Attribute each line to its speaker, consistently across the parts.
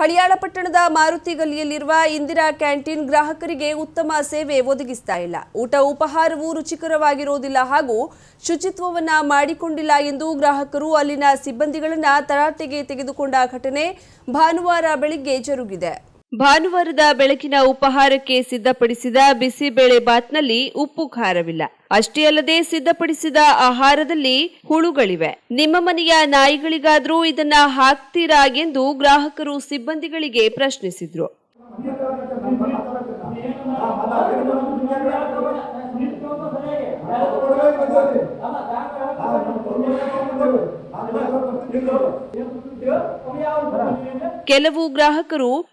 Speaker 1: ಹಳಿಯಾಳ ಪಟ್ಟಣದ ಮಾರುತಿ ಗಲ್ಲಿಯಲ್ಲಿರುವ ಇಂದಿರಾ ಕ್ಯಾಂಟೀನ್ ಗ್ರಾಹಕರಿಗೆ ಉತ್ತಮ ಸೇವೆ ಒದಗಿಸ್ತಾ ಇಲ್ಲ. ಊಟ, ಉಪಹಾರವು ರುಚಿಕರವಾಗಿರೋದಿಲ್ಲ ಹಾಗೂ ಶುಚಿತ್ವವನ್ನ ಮಾಡಿಕೊಂಡಿಲ್ಲ ಎಂದು ಗ್ರಾಹಕರು ಅಲ್ಲಿನ ಸಿಬ್ಬಂದಿಗಳನ್ನ ತರಾಟೆಗೆ ತೆಗೆದುಕೊಂಡ ಘಟನೆ ಭಾನುವಾರ ಬೆಳಿಗ್ಗೆ ಜರುಗಿದೆ. ಭಾನುವಾರದ ಬೆಳಕಿನ ಉಪಹಾರಕ್ಕೆ ಸಿದ್ಧಪಡಿಸಿದ ಬಿಸಿಬೇಳೆ ಬಾತ್ನಲ್ಲಿ ಉಪ್ಪು ಖಾರವಿಲ್ಲ. ಅಷ್ಟೇ ಅಲ್ಲದೆ ಸಿದ್ಧಪಡಿಸಿದ ಆಹಾರದಲ್ಲಿ ಹುಳುಗಳಿವೆ. ನಿಮ್ಮ ಮನೆಯ ನಾಯಿಗಳಿಗಾದ್ರೂ ಇದನ್ನ ಹಾಕ್ತೀರಾ ಎಂದು ಗ್ರಾಹಕರು ಸಿಬ್ಬಂದಿಗಳಿಗೆ ಪ್ರಶ್ನಿಸಿದ್ರು. ಕೆಲವು ಗ್ರಾಹಕರು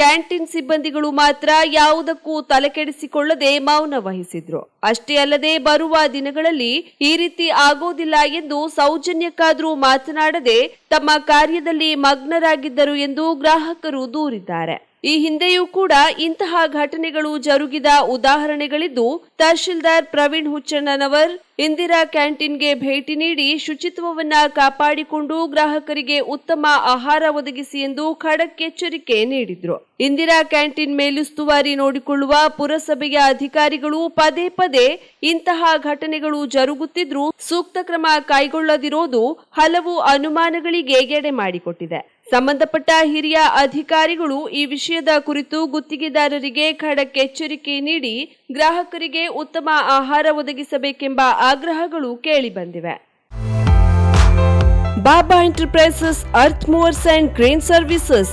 Speaker 1: ಕ್ಯಾಂಟೀನ್ ಸಿಬ್ಬಂದಿಗಳು ಮಾತ್ರ ಯಾವುದಕ್ಕೂ ತಲೆಕೆಡಿಸಿಕೊಳ್ಳದೆ ಮೌನ ವಹಿಸಿದ್ರು. ಅಷ್ಟೇ ಅಲ್ಲದೆ ಬರುವ ದಿನಗಳಲ್ಲಿ ಈ ರೀತಿ ಆಗೋದಿಲ್ಲ ಎಂದು ಸೌಜನ್ಯಕ್ಕಾದ್ರೂ ಮಾತನಾಡದೆ ತಮ್ಮ ಕಾರ್ಯದಲ್ಲಿ ಮಗ್ನರಾಗಿದ್ದರು ಎಂದು ಗ್ರಾಹಕರು ದೂರಿದ್ದಾರೆ. ಈ ಹಿಂದೆಯೂ ಕೂಡ ಇಂತಹ ಘಟನೆಗಳು ಜರುಗಿದ ಉದಾಹರಣೆಗಳಿದ್ದು, ತಹಶೀಲ್ದಾರ್ ಪ್ರವೀಣ್ ಹುಚ್ಚಣ್ಣನವರ್ ಇಂದಿರಾ ಕ್ಯಾಂಟೀನ್ಗೆ ಭೇಟಿ ನೀಡಿ ಶುಚಿತ್ವವನ್ನ ಕಾಪಾಡಿಕೊಂಡು ಗ್ರಾಹಕರಿಗೆ ಉತ್ತಮ ಆಹಾರ ಒದಗಿಸಿ ಎಂದು ಖಡಕ್ ಎಚ್ಚರಿಕೆ ನೀಡಿದ್ರು. ಇಂದಿರಾ ಕ್ಯಾಂಟೀನ್ ಮೇಲುಸ್ತುವಾರಿ ನೋಡಿಕೊಳ್ಳುವ ಪುರಸಭೆಯ ಅಧಿಕಾರಿಗಳು ಪದೇ ಪದೇ ಇಂತಹ ಘಟನೆಗಳು ಜರುಗುತ್ತಿದ್ರೂ ಸೂಕ್ತ ಕ್ರಮ ಕೈಗೊಳ್ಳದಿರೋದು ಹಲವು ಅನುಮಾನಗಳಿಗೆ ಎಡೆ ಮಾಡಿಕೊಟ್ಟಿದೆ. ಸಂಬಂಧಪಟ್ಟ ಹಿರಿಯ ಅಧಿಕಾರಿಗಳು ಈ ವಿಷಯದ ಕುರಿತು ಗುತ್ತಿಗೆದಾರರಿಗೆ ಖಡಕ್ ಎಚ್ಚರಿಕೆ ನೀಡಿ ಗ್ರಾಹಕರಿಗೆ ಉತ್ತಮ ಆಹಾರ ಒದಗಿಸಬೇಕೆಂಬ ಆಗ್ರಹಗಳು ಕೇಳಿಬಂದಿವೆ Baba enterprises earth movers and crane services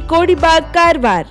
Speaker 1: कोडी बाग कारवार।